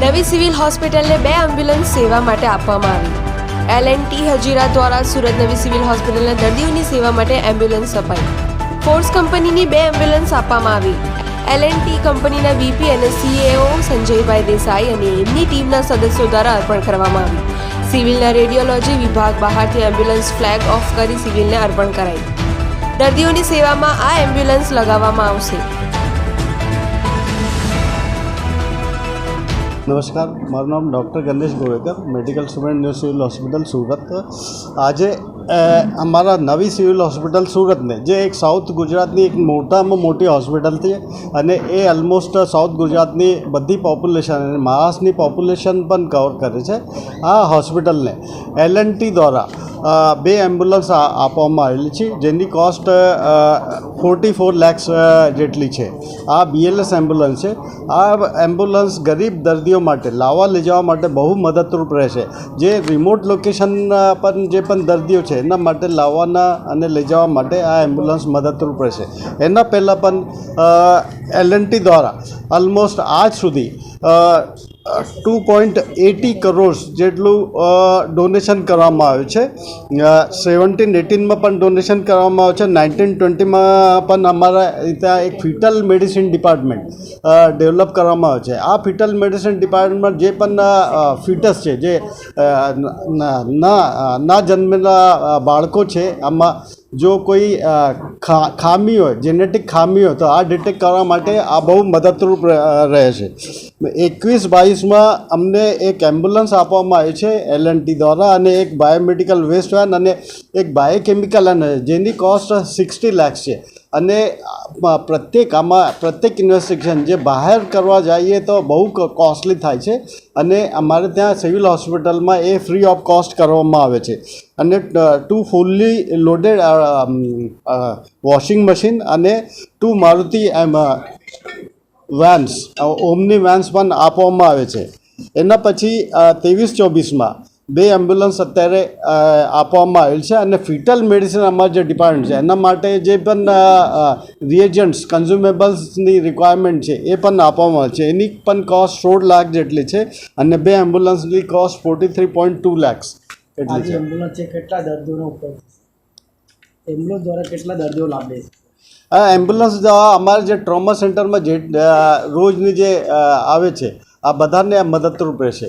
નવી સિવિલ હોસ્પિટલને બે એમ્બ્યુલન્સ સેવા માટે આપવામાં આવી. એલ એન્ડ ટી હજીરા દ્વારા સુરત નવી સિવિલ હોસ્પિટલને દર્દીઓની સેવા માટે એમ્બ્યુલન્સ અપાઈ. ફોર્સ કંપનીની બે એમ્બ્યુલન્સ આપવામાં આવી. એલ એન્ડ ટી કંપનીના વીપી અને સીએઓ સંજયભાઈ દેસાઈ અને એમની ટીમના સદસ્યો દ્વારા અર્પણ કરવામાં આવી. સિવિલના રેડિયોલોજી વિભાગ બહારથી એમ્બ્યુલન્સ ફ્લેગ ઓફ કરી સિવિલને અર્પણ કરાઈ. દર્દીઓની સેવામાં આ એમ્બ્યુલન્સ લગાવવામાં આવશે. નમસ્કાર, મારું નામ doctor Ganesh Govekar, medical student new civil hospital Surat. આજે અમારા નવી સિવિલ હોસ્પિટલ સુરતને, જે એક સાઉથ ગુજરાતની એક મોટામાં મોટી હોસ્પિટલ છે અને એ ઓલમોસ્ટ સાઉથ ગુજરાતની બધી પોપ્યુલેશન અને મહારાષ્ટ્રની પોપ્યુલેશન પણ કવર કરે છે. આ હોસ્પિટલને એલ એન્ડ ટી દ્વારા બે એમ્બ્યુલન્સ આપવામાં આવેલી છે, જેની કોસ્ટ ફોર્ટી ફોર લેક્સ જેટલી છે. આ બીએલએસ એમ્બ્યુલન્સ છે. આ એમ્બ્યુલન્સ ગરીબ દર્દીઓ માટે, લાવવા લઈ જવા માટે બહુ મદદરૂપ રહેશે. જે રિમોટ લોકેશન પર જે પણ દર્દીઓ છે, એના માટે લાવવાના અને લઈ જવા માટે આ એમ્બ્યુલન્સ મદદરૂપ રહેશે. એના પહેલાં પણ એલ દ્વારા ઓલમોસ્ટ આજ સુધી ટુ પોઈન્ટ એટી કરોડ્સ જેટલું ડોનેશન કરવામાં આવ્યું છે. સેવન્ટીન એટીનમાં પણ ડોનેશન કરવામાં આવ્યું છે. નાઇન્ટીન ટ્વેન્ટીમાં પણ અમારા ત્યાં એક ફિટલ મેડિસિન ડિપાર્ટમેન્ટ ડેવલપ કરવામાં આવ્યું છે. આ ફિટલ મેડિસિન ડિપાર્ટમેન્ટ જે પણ ફિટસ છે, જે ના ના જન્મેલા બાળકો છે, આમાં જો કોઈ ખામી હોય જેનેટિક ખામી હોય, તો આ ડિટેક્ટ કરવા માટે આ બહુ મદદરૂપ રહે છે. એકવીસ બાવીસમાં અમને એક એમ્બ્યુલન્સ આપવામાં આવી છે એલ એન ટી દ્વારા, અને એક બાયોમેડિકલ વેસ્ટ વેન અને એક બાયોકેમિકલ અને જેની કોસ્ટ સિક્સટી લેક્સ છે. અને પ્રત્યેક આમાં, પ્રત્યેક ઇન્વેસ્ટિગેશન જે બહાર કરવા જઈએ તો બહુ કોસ્ટલી થાય છે. અને અમારે ત્યાં સિવિલ હોસ્પિટલમાં એ ફ્રી ઓફ કોસ્ટ કરવામાં આવે છે. અને two fully loaded washing machine અને two Maruti, M vans Omni vans પણ આપવામાં આવે છે. એના પછી ત્રેવીસ ચોવીસમાં બે એમ્બ્યુલન્સ અત્યારે આપવામાં આવેલ છે અને ફિટલ મેડિસિન અમારું જે ડિપાર્ટમેન્ટ છે એના માટે જે પણ રિએજન્ટ્સ કન્ઝ્યુમેબલ્સની રિક્વાયરમેન્ટ છે એ પણ આપવામાં આવે છે. એની પણ કોસ્ટ સોળ લાખ જેટલી છે અને બે એમ્બ્યુલન્સની cost forty three point two lakhs એટલી છે. એમ્બ્યુલન્સ છે કેટલા દર્દીઓનો ઉપયોગ એમ્બ્યુલન્સ દ્વારા કેટલા દર્દીઓ લાભ છે? આ એમ્બ્યુલન્સ દ્વારા અમારે જે ટ્રોમા સેન્ટરમાં જે રોજની જે આવે છે આ બધાને મદદરૂપ રહેશે.